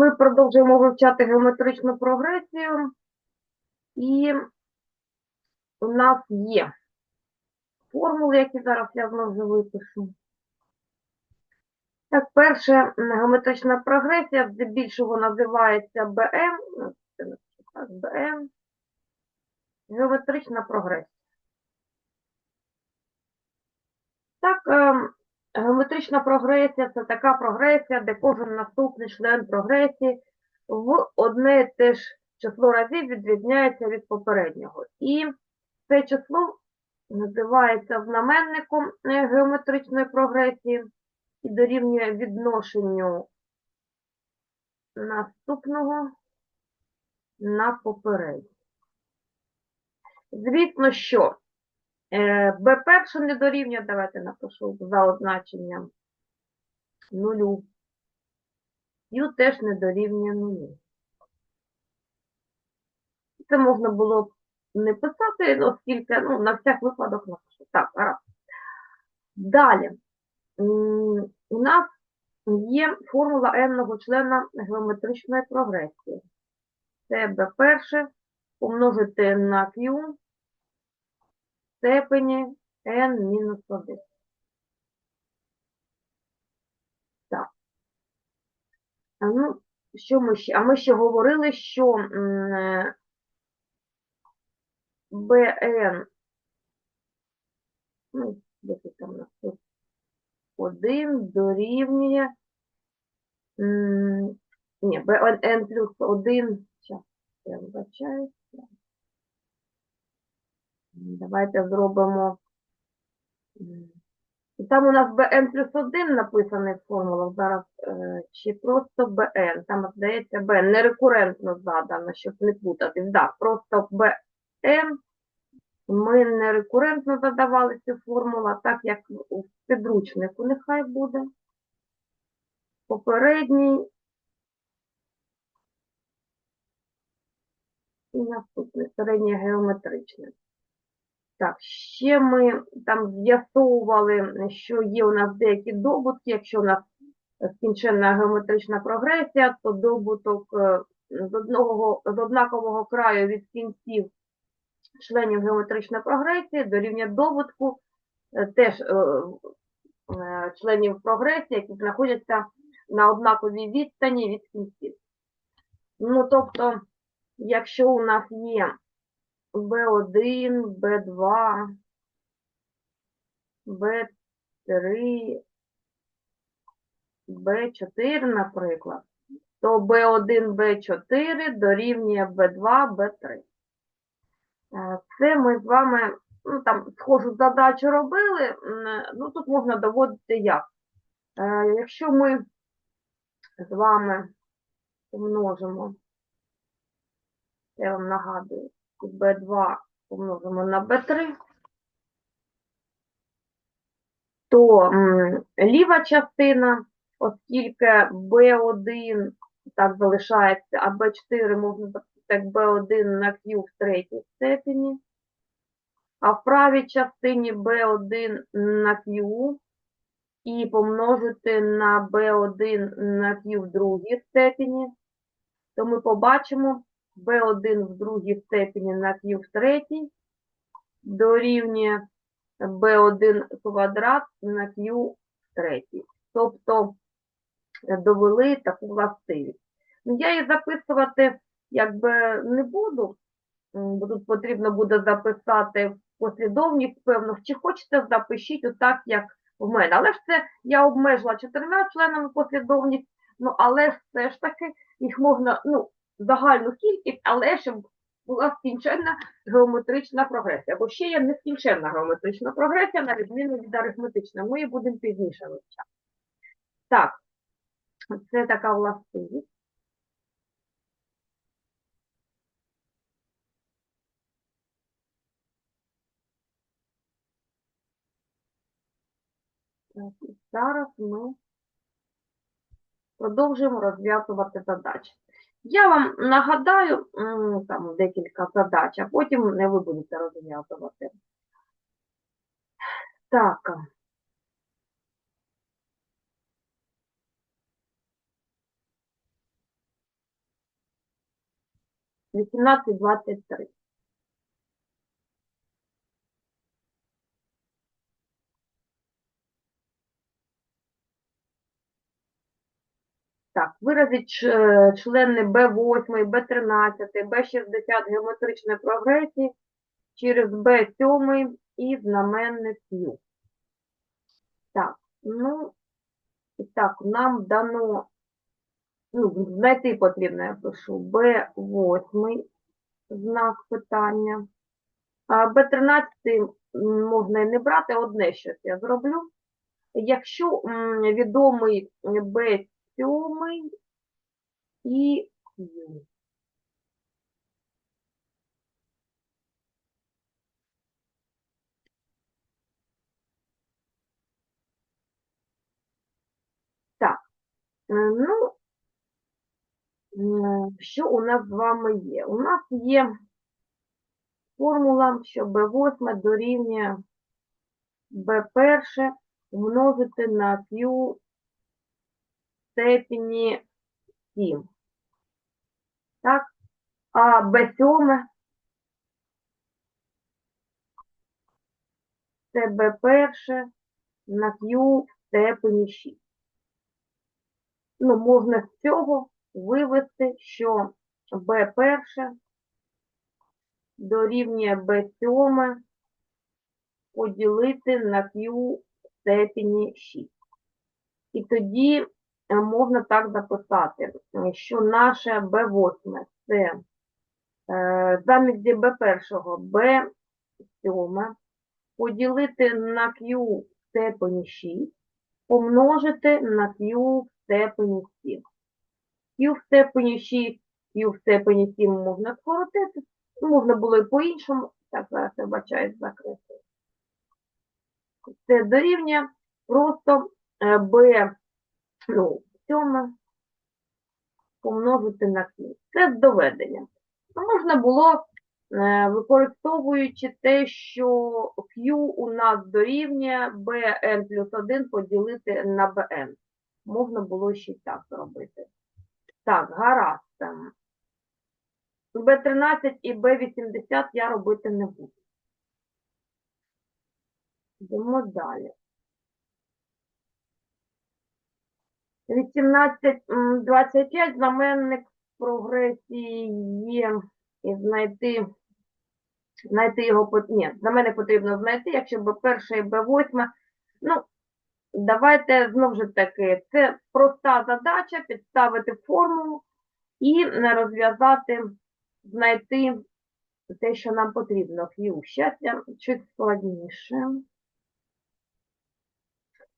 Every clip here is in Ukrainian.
Ми продовжуємо вивчати геометричну прогресію, і у нас є формули, які зараз я знову випишу. Так, перше, геометрична прогресія, здебільшого називається БМ. БМ. Геометрична прогресія. Так, ем, геометрична прогресія це така прогресія, де кожен наступний член прогресії в одне те ж число разів відрізняється від попереднього. І це число називається знаменником е, геометричної прогресії і дорівнює відношенню наступного на попереднє. Звісно, що Б перше не дорівнює, давайте напишу за означенням нулю. Ю теж не дорівнює нулю. Це можна було б не писати, оскільки, ну, на всяк випадок напишу. Так, гаразд. Далі. У нас є формула n-ного члена геометричної прогресії. Це b перше помножити на q степені n-1. Так. А ну, що ми ще? А ми ще говорили, що е, bn, ну, де там у нас тут? 1 дорівнює, ні, bn плюс 1, зараз, я вибачаюсь. Давайте зробимо. і Там у нас bn плюс 1 написаний в формулах зараз, е, чи просто bn. Там, здається, bn нерекурентно задано, щоб не плутати. Так, просто bn ми не рекурентно задавали цю формулу, так як у підручнику нехай буде. Попередній і наступний середнє геометричне. Так, ще ми там з'ясовували, що є у нас деякі добутки. Якщо у нас скінченна геометрична прогресія, то добуток е, з одного з однакового краю від кінців членів геометричної прогресії дорівнює добутку е, теж е, членів прогресії, які знаходяться на однаковій відстані від кінців. Ну, тобто, якщо у нас є B1, B2, B3, B4, наприклад, то B1, B4 дорівнює B2, B3. Е, Це ми з вами, ну там, схожу задачу робили, ну тут можна доводити як. Е, Якщо ми з вами помножимо, я вам нагадую, b2 помножимо на b3, то ліва частина, оскільки b1 так залишається, а b4 можна записати як b1 на q в третій степені, а в правій частині b1 на q і помножити на b1 на q в другій степені, то ми побачимо, b1 в другій степені на q в третій дорівнює b1 квадрат на q в третій. Тобто е, довели таку властивість. Ну, Я її записувати якби не буду, бо тут потрібно буде записати послідовність певну. Чи хочете, запишіть отак, як в мене. Але ж це я обмежила чотирма членами послідовність, ну але все ж таки їх можна, ну, загальну кількість, але щоб була скінченна геометрична прогресія. Бо ще є нескінченна геометрична прогресія, на відміну від арифметичної. Ми її будемо пізніше вивчати. Так, це така властивість. Зараз ми продовжуємо розв'язувати задачі. Я вам нагадаю там декілька задач, а потім не ви будете розв'язувати. Так. Вісімнадцять двадцять три. так, виразить е, члени Б8, Б13, Б60 геометричної прогресії через Б7 і знаменник Ю. Так, ну, і так, нам дано, ну, знайти потрібно, я пишу, Б8 знак питання. А Б13 можна і не брати, одне щось я зроблю. Якщо відомий Б7 сьомий і Q. Так, э, ну, що у нас з вами є? У нас є формула, що B8 дорівнює B1 умножити на Q степені 7. Так? А B7 це B1 на Q в степені 6. Ну, можна з цього вивести, що B1 дорівнює B7 поділити на Q в степені 6. І тоді можна так записати, е, що наше B8 це е, замість B1 B7 поділити на Q в степені 6, помножити на Q в степені 7. Q в степені 6, Q в степені 7 можна скоротити, можна було і по-іншому, так зараз я бачаю закрити. Це дорівнює просто е, b ну, 7 помножити на Q. Це доведення. Ну, Можна було, е, використовуючи те, що Q у нас дорівнює bn плюс 1 поділити на bn. Можна було ще й так зробити. Так, гаразд. B13 і B80 я робити не буду. Йдемо далі. 18.25 знаменник прогресії і знайти, знайти його, ні, знаменник потрібно знайти, якщо B1 і B8, ну, давайте знову ж таки, це проста задача, підставити формулу і розв'язати, знайти те, що нам потрібно. Q щастя, чуть складніше.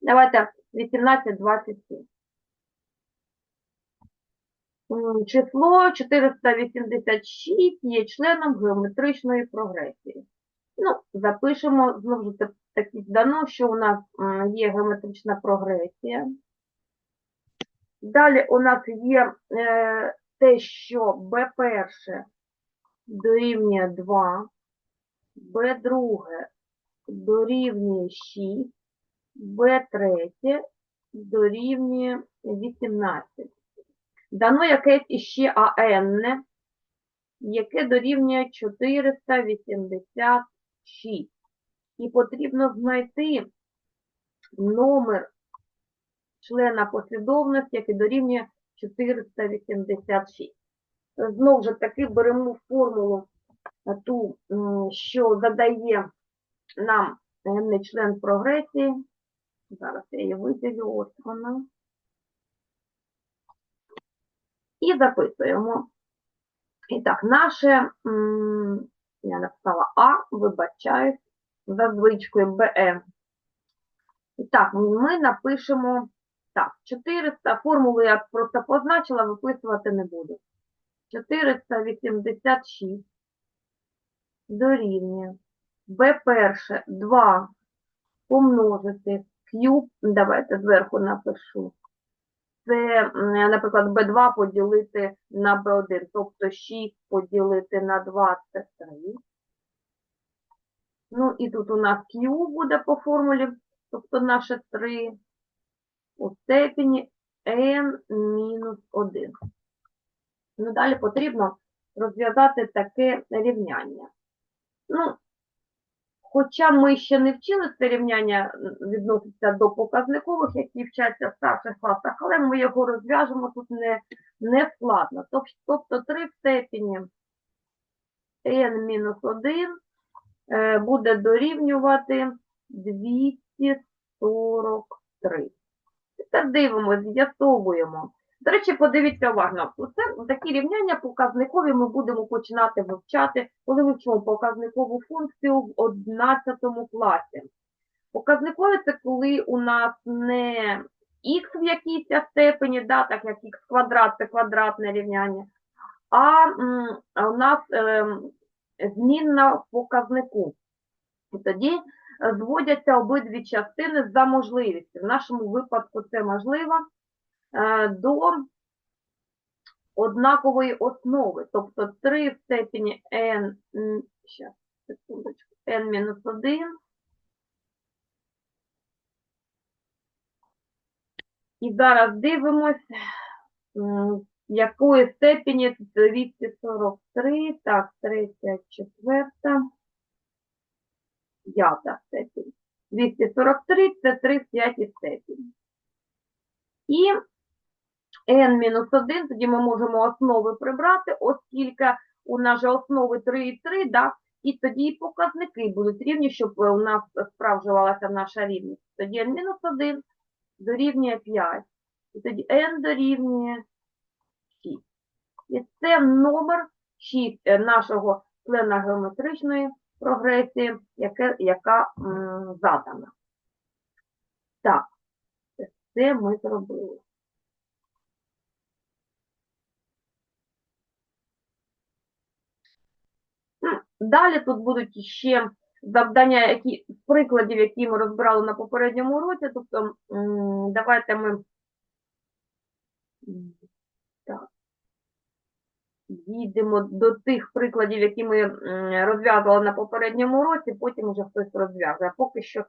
Давайте 18.27. Число 486 є членом геометричної прогресії. Ну, запишемо, знову ж таки дано, що у нас є геометрична прогресія. Далі у нас є е, те, що B1 дорівнює 2, B2 дорівнює 6, B3 дорівнює 18. Дано якесь іще АН, яке дорівнює 486. І потрібно знайти номер члена послідовності, який дорівнює 486. Знову ж таки беремо формулу е, ту, що задає нам n член прогресії. Зараз я її виділю, ось вона. І записуємо. І так, наше, я написала А, вибачаюсь, за звичкою БМ. І так, ми напишемо, так, 400, формулу я просто позначила, виписувати не буду. 486 дорівнює B1 2 помножити Q, давайте зверху напишу. Це, наприклад, B2 поділити на B1, тобто 6 поділити на 2 це 3. Ну і тут у нас Q буде по формулі, тобто наше 3 у степені n мінус 1. Ну, далі потрібно розв'язати таке рівняння. Ну, хоча ми ще не вчили це рівняння відноситься до показникових, які вчаться в старших класах, але ми його розв'яжемо тут не, не складно. Тобто 3 в степені n-1 е, буде дорівнювати 243. Тепер дивимося, з'ясовуємо. До речі, подивіться уважно. Це такі рівняння показникові ми будемо починати вивчати, коли вивчимо показникову функцію в 11 класі. Показникові це коли у нас не х в якійсь степені, да, так як х квадрат це квадратне рівняння, а у нас ем, змінна в показнику. І тоді е, зводяться обидві частини за можливістю. В нашому випадку це можливо е, до однакової основи, тобто 3 в степені n, щас, секундочку, n-1 І зараз дивимось, якої степені тут 243, так, третя, четверта, п'ята степень. 243 це 3 в п'ятій степені. І n-1, тоді ми можемо основи прибрати, оскільки у нас же основи 3 і 3, да? і тоді і показники будуть рівні, щоб е, у нас справджувалася наша рівність. Тоді n-1 дорівнює 5. І тоді n дорівнює 6. І це номер 6 е, нашого члена геометричної прогресії, яке, яка м, задана. Так, це ми зробили. М, Далі тут будуть ще завдання, які, прикладів, які ми розбирали на попередньому уроці. Тобто, давайте ми так, дійдемо до тих прикладів, які ми розв'язували на попередньому уроці, потім вже хтось розв'язує. Поки що,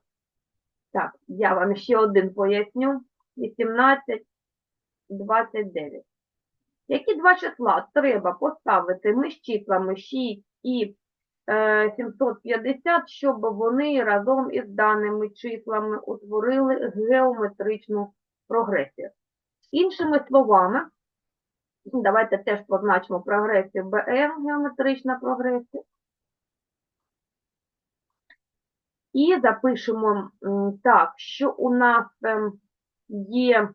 так, я вам ще один поясню. 18, 29. Які два числа треба поставити між числами 6 і 750, щоб вони разом із даними числами утворили геометричну прогресію? Іншими словами, давайте теж позначимо прогресію BM, геометрична прогресія. І запишемо так, що у нас ем, є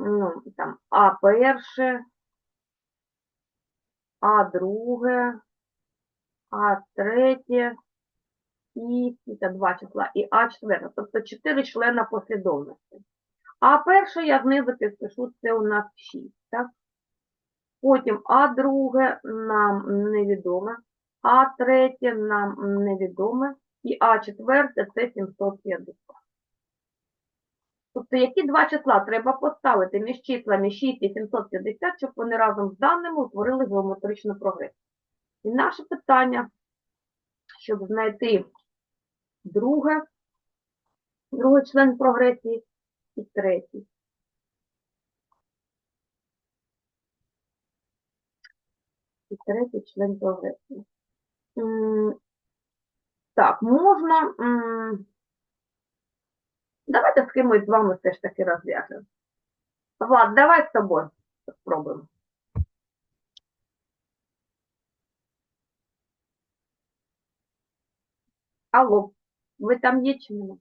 ну, там, А перше, А друге, А третє і це два числа, і А четверте, тобто чотири члена послідовності. А перше я знизу підпишу, це у нас 6, так? Потім А друге нам невідоме, А третє нам невідоме, і А четверте це 750. Тобто, які два числа треба поставити між числами 6 і 750, щоб вони разом з даними утворили геометричну прогресію. І наше питання, щоб знайти друге, другий член прогресії і третій. І третій член прогресії. Так, можна. Давайте з кимось з вами все ж таки розв'яжемо. Влад, давай з тобою спробуємо. Алло, ви там є чи нема?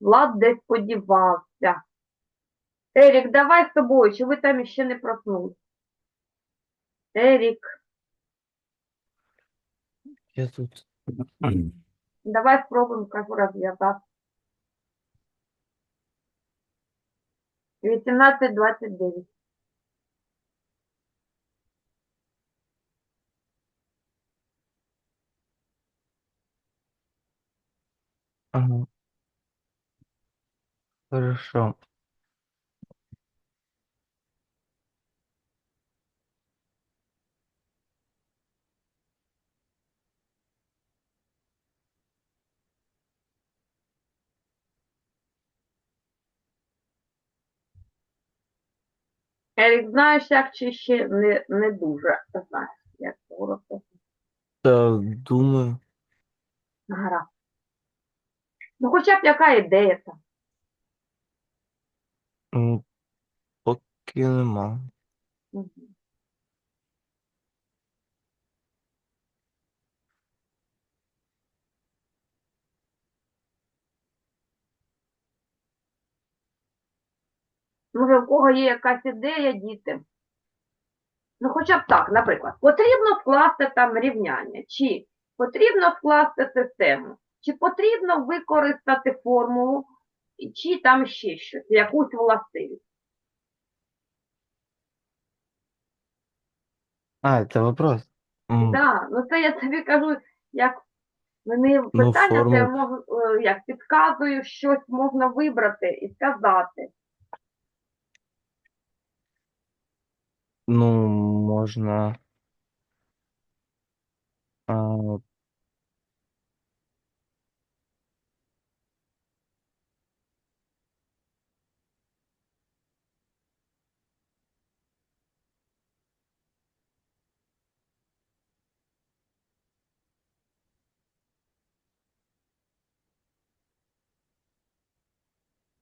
Влад десь подівався. Ерік, давай з тобою, чи ви там ще не проснулись? Ерік, Я тут. давай спробуємо кажу розв'язати. 18-29. Ага. Хорошо. Ерік, знаєш, як чи ще не, не дуже знаєш, як коротко. Та думаю. Гаразд. Ну, хоча б яка ідея там. м, Поки нема. Мгм. Може, в кого є якась ідея, діти? Ну, хоча б так, наприклад, потрібно скласти там рівняння, чи потрібно скласти систему, чи потрібно використати формулу, чи там ще щось, якусь властивість. А, це вопрос. М, Да, ну це я тобі кажу, як мені Ну, питання, це я формул- е, як підказую, щось можна вибрати і сказати. Ну, можна.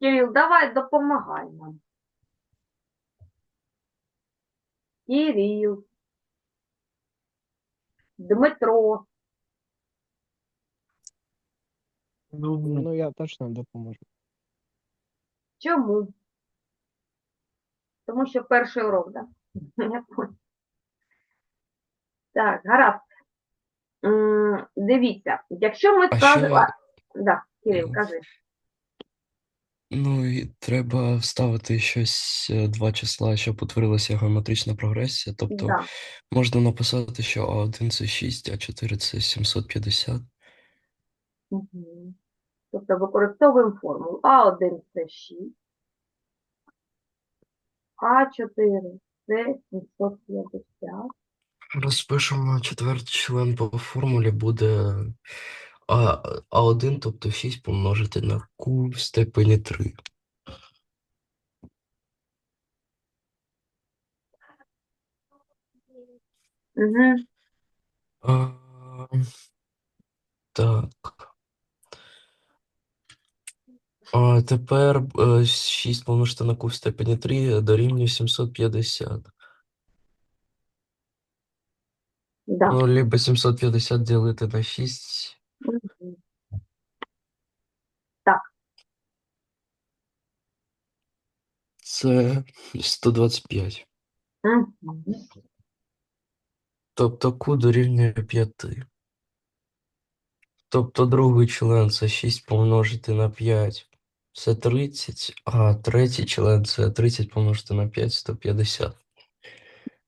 Кирил, давай допомагай нам. Кирил. Дмитро. ну, Ну, я точно допоможу. Чому? Тому що перший урок, так? Да? Так, гаразд. М, Дивіться, якщо ми А скажемо. ще- Да, Кирил, кажи. Ну і треба вставити щось е, два числа, щоб утворилася геометрична прогресія. Тобто Да. можна написати, що А1 це 6, А4 це 750. Мгм. Тобто використовуємо формулу. А1 це 6, А4 це 750. Розпишемо четвертий член по формулі буде А, А1, тобто 6 помножити на Q в степені 3. Угу. А, так. А тепер е, 6 помножити на Q в степені 3 дорівнює 750. Да. Ну, либо 750 ділити на 6. Мгм. Це 125. Мгм. Тобто Q дорівнює 5. Тобто другий член це 6 помножити на 5. Це 30, а третій член це 30 помножити на 5 150.